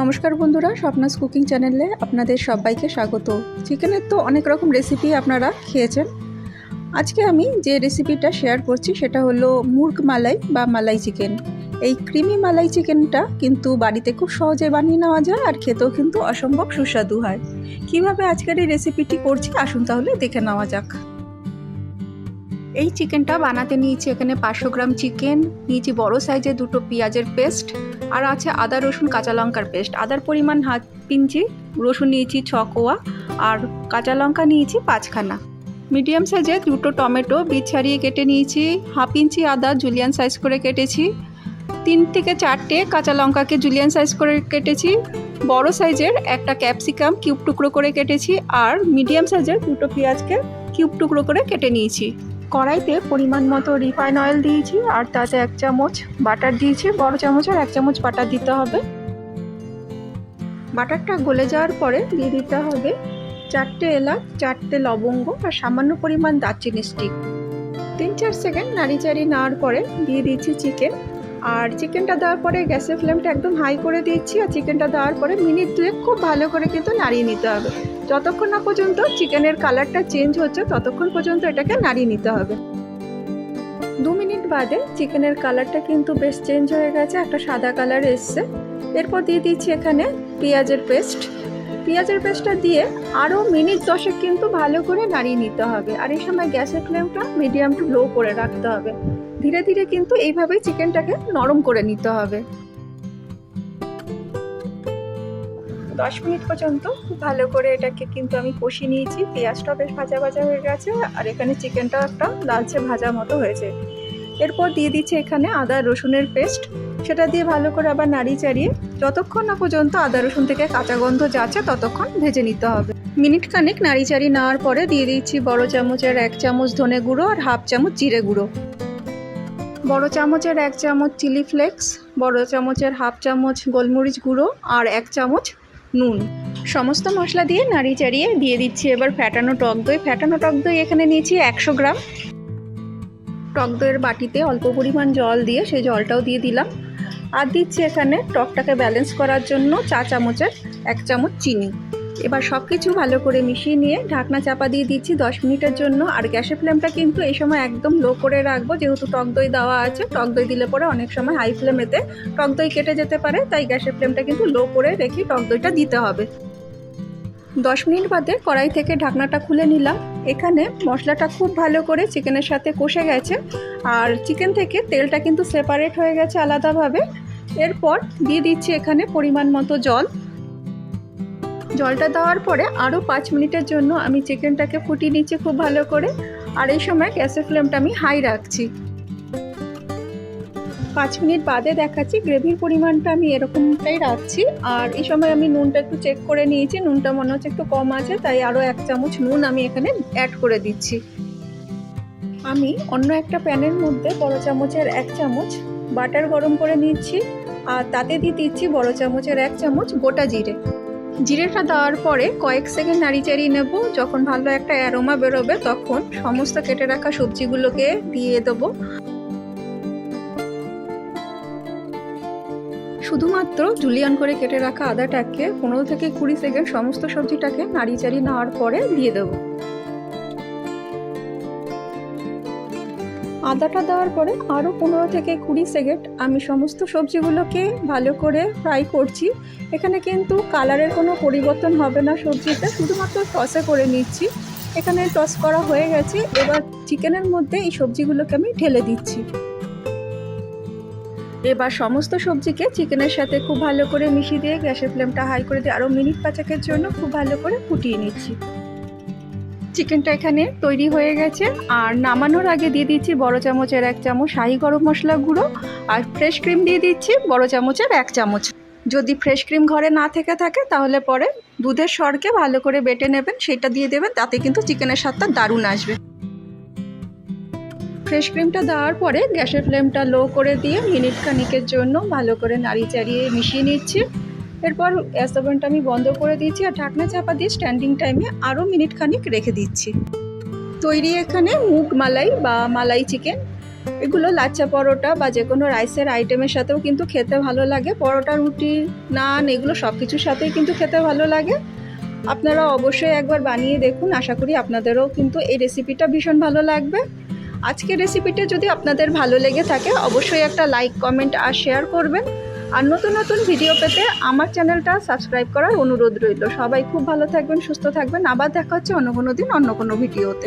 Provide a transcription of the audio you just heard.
নমস্কার বন্ধুরা, স্বপ্নাস কুকিং চ্যানেলে আপনাদের সবাইকে স্বাগত। চিকেনের তো অনেক রকম রেসিপি আপনারা খেয়েছেন। আজকে আমি যে রেসিপিটা শেয়ার করছি সেটা হলো মুর্গ মালাই বা মালাই চিকেন। এই ক্রিমি মালাই চিকেনটা কিন্তু বাড়িতে খুব সহজে বানিয়ে নেওয়া যায় আর খেতেও কিন্তু অসম্ভব সুস্বাদু হয়। কীভাবে আজকের এই রেসিপিটি করছি, আসুন তাহলে দেখে নেওয়া যাক। এই চিকেনটা বানাতে নিয়েছি এখানে পাঁচশো গ্রাম চিকেন, নিয়েছি বড় সাইজের দুটো পেঁয়াজের পেস্ট, আর আছে আদা, রসুন, কাঁচা লঙ্কার পেস্ট। আদার পরিমাণ হাত পিঞ্চি রসুন নিয়েছি ছ কোয়া, আর কাঁচা লঙ্কা নিয়েছি পাঁচখানা। মিডিয়াম সাইজের দুটো টমেটো, বীজ ছাড়িয়ে কেটে নিয়েছি, হাফ ইঞ্চি আদা জুলিয়ান সাইজ করে কেটেছি, তিন থেকে চারটে কাঁচা লঙ্কাকে জুলিয়ান সাইজ করে কেটেছি, বড় সাইজের একটা ক্যাপসিকাম কিউব টুকরো করে কেটেছি, আর মিডিয়াম সাইজের দুটো পেঁয়াজকে কিউব টুকরো করে কেটে নিয়েছি। কড়াইতে পরিমাণ মতো রিফাইন অয়েল দিয়েছি আর তাতে এক চামচ বাটার দিয়েছি। বড় চামচ আর এক চামচ বাটার দিতে হবে। বাটারটা গলে যাওয়ার পরে দিয়ে দিতে হবে চারটে এলাচ, চারটে লবঙ্গ আর সামান্য পরিমাণ দারচিনি স্টিক তিন চার সেকেন্ড নাড়ি চাড়ি নেওয়ার পরে দিয়ে দিচ্ছি চিকেন আর চিকেনটা দেওয়ার পরে গ্যাসের ফ্লেমটা একদম হাই করে দিচ্ছি আর চিকেনটা দেওয়ার পরে মিনিট দুয়েক খুব ভালো করে কিন্তু নাড়িয়ে নিতে হবে। যতক্ষণ না পর্যন্ত চিকেনের কালারটা চেঞ্জ হচ্ছে, ততক্ষণ পর্যন্ত এটাকে নাড়িয়ে নিতে হবে। দু মিনিট বাদে চিকেনের কালারটা কিন্তু বেশ চেঞ্জ হয়ে গেছে, একটা সাদা কালার এসছে। এরপর দিয়ে দিচ্ছি এখানে পেঁয়াজের পেস্ট। পেঁয়াজের পেস্টটা দিয়ে আরও মিনিট দশেক কিন্তু ভালো করে নাড়িয়ে নিতে হবে। আর এই সময় গ্যাসের ফ্লেমটা মিডিয়াম টু লো করে রাখতে হবে। ধীরে ধীরে কিন্তু এইভাবেই চিকেনটাকে নরম করে নিতে হবে। দশ মিনিট পর্যন্ত ভালো করে এটাকে কিন্তু আমি কষিয়ে নিয়েছি। পেঁয়াজটা বেশ ভাজা ভাজা হয়ে গেছে আর এখানে চিকেনটা একটা লালচে ভাজা মতো হয়েছে। এরপর দিয়ে দিচ্ছি এখানে আদা রসুনের পেস্ট। সেটা দিয়ে ভালো করে আবার নাড়ি চাড়িয়ে যতক্ষণ না পর্যন্ত আদা রসুন থেকে কাঁচা গন্ধ যাচ্ছে ততক্ষণ ভেজে নিতে হবে। মিনিট খানেক নাড়ি চাড়ি নেওয়ার পরে দিয়ে দিচ্ছি বড় চামচের এক চামচ ধনে গুঁড়ো আর হাফ চামচ জিরে গুঁড়ো। বড় চামচের এক চামচ চিলি ফ্লেক্স, বড় চামচের হাফ চামচ গোলমরিচ গুঁড়ো আর এক চামচ নুন। সমস্ত মশলা দিয়ে নাড়ি চাড়িয়ে দিয়ে দিচ্ছি। এবার ফ্যাটানো টক দই। ফ্যাটানো টক দই এখানে নিয়েছি একশো গ্রাম। টক দইয়ের বাটিতে অল্প পরিমাণ জল দিয়ে সেই জলটাও দিয়ে দিলাম। আর দিচ্ছি এখানে টকটাকে ব্যালেন্স করার জন্য চা চামচের এক চামচ চিনি। এবার সব কিছু ভালো করে মিশিয়ে নিয়ে ঢাকনা চাপা দিয়ে দিচ্ছি দশ মিনিটের জন্য। আর গ্যাসের ফ্লেমটা কিন্তু এই সময় একদম লো করে রাখব, যেহেতু টক দই দেওয়া আছে। টক দই দিলে পরে অনেক সময় হাই ফ্লেমেতে টক দই কেটে যেতে পারে, তাই গ্যাসের ফ্লেমটা কিন্তু লো করে রেখে টক দইটা দিতে হবে। দশ মিনিট বাদে কড়াই থেকে ঢাকনাটা খুলে নিলাম। এখানে মশলাটা খুব ভালো করে চিকেনের সাথে কষে গেছে। আর চিকেন থেকে তেলটা কিন্তু সেপারেট হয়ে গেছে আলাদাভাবে। এরপর দিয়ে দিচ্ছি এখানে পরিমাণ মতো জল। জলটা দেওয়ার পরে আরও পাঁচ মিনিটের জন্য আমি চিকেনটাকে ফুটিয়ে নিচ্ছি খুব ভালো করে। আর এই সময় গ্যাসের ফ্লেমটা আমি হাই রাখছি। পাঁচ মিনিট বাদে দেখাচ্ছি গ্রেভির পরিমাণটা আমি এরকমটাই রাখছি। আর এই সময় আমি নুনটা একটু চেক করে নিয়েছি, নুনটা মনে হচ্ছে একটু কম আছে, তাই আরও এক চামচ নুন আমি এখানে অ্যাড করে দিচ্ছি। আমি অন্য একটা প্যানের মধ্যে বড় চামচের এক চামচ বাটার গরম করে নিচ্ছি, আর তাতে দিয়ে দিচ্ছি বড় চামচের এক চামচ গোটা জিরে। জিরেটা দেওয়ার পরে কয়েক সেকেন্ড নাড়ি চাড়িয়ে নেব। যখন ভালো একটা অ্যারোমা বেরোবে, তখন সমস্ত কেটে রাখা সবজিগুলোকে দিয়ে দেবো। শুধুমাত্র জুলিয়ান করে কেটে রাখা আদাটাকে পনেরো থেকে কুড়ি সেকেন্ড সমস্ত সবজিটাকে নাড়ি চাড়িয়ে নেওয়ার পরে দিয়ে দেব। আদাটা দেওয়ার পরে আরও পনেরো থেকে কুড়ি সেকেন্ড আমি সমস্ত সবজিগুলোকে ভালো করে ফ্রাই করছি। এখানে কিন্তু কালারের কোনো পরিবর্তন হবে না সবজিতে, শুধুমাত্র টসে করে নিচ্ছি। এখানে টস করা হয়ে গেছে, এবার চিকেনের মধ্যে এই সবজিগুলোকে আমি ঢেলে দিচ্ছি। এবার সমস্ত সবজিকে চিকেনের সাথে খুব ভালো করে মিশিয়ে দিয়ে গ্যাসের ফ্লেমটা হাই করে দিয়ে আরও মিনিট পাঁচেকের জন্য খুব ভালো করে ফুটিয়ে নিচ্ছি। চিকেনটা এখানে তৈরি হয়ে গেছে। আর নামানোর আগে দিয়ে দিচ্ছি বড় চামচের এক চামচ শাহি গরম মশলা গুঁড়ো। আর ফ্রেশ ক্রিম দিয়ে দিচ্ছি বড় চামচের এক চামচ। যদি ফ্রেশ ক্রিম ঘরে না থেকে থাকে, তাহলে পরে দুধের সরকে ভালো করে বেটে নেবেন। সেটা দিয়ে দেবেন, তাতে কিন্তু চিকেনের স্বাদটা দারুণ আসবে। ফ্রেশ ক্রিমটা দেওয়ার পরে গ্যাসের ফ্লেমটা লো করে দিয়ে মিনিট খানিকের জন্য ভালো করে নাড়ি চাড়িয়ে মিশিয়ে নিচ্ছি। এরপর গ্যাস ওভেনটা আমি বন্ধ করে দিয়েছি আর ঢাকনা চাপা দিয়ে স্ট্যান্ডিং টাইমে আরও মিনিট খানিক রেখে দিচ্ছি। তৈরি এখানে মুগ মালাই বা মালাই চিকেন এগুলো লাচ্চা পরোটা বা যে কোনো রাইসের আইটেমের সাথেও কিন্তু খেতে ভালো লাগে। পরোটা, রুটি, নান, এগুলো সব কিছুর সাথেই কিন্তু খেতে ভালো লাগে। আপনারা অবশ্যই একবার বানিয়ে দেখুন, আশা করি আপনাদেরও কিন্তু এই রেসিপিটা ভীষণ ভালো লাগবে। আজকের রেসিপিটা যদি আপনাদের ভালো লেগে থাকে, অবশ্যই একটা লাইক কমেন্ট আর শেয়ার করবেন। আর নতুন নতুন ভিডিও পেতে আমার চ্যানেলটা সাবস্ক্রাইব করার অনুরোধ রইল। সবাই খুব ভালো থাকবেন, সুস্থ থাকবেন। আবার দেখা হচ্ছে অন্য কোনো দিন অন্য কোনো ভিডিওতে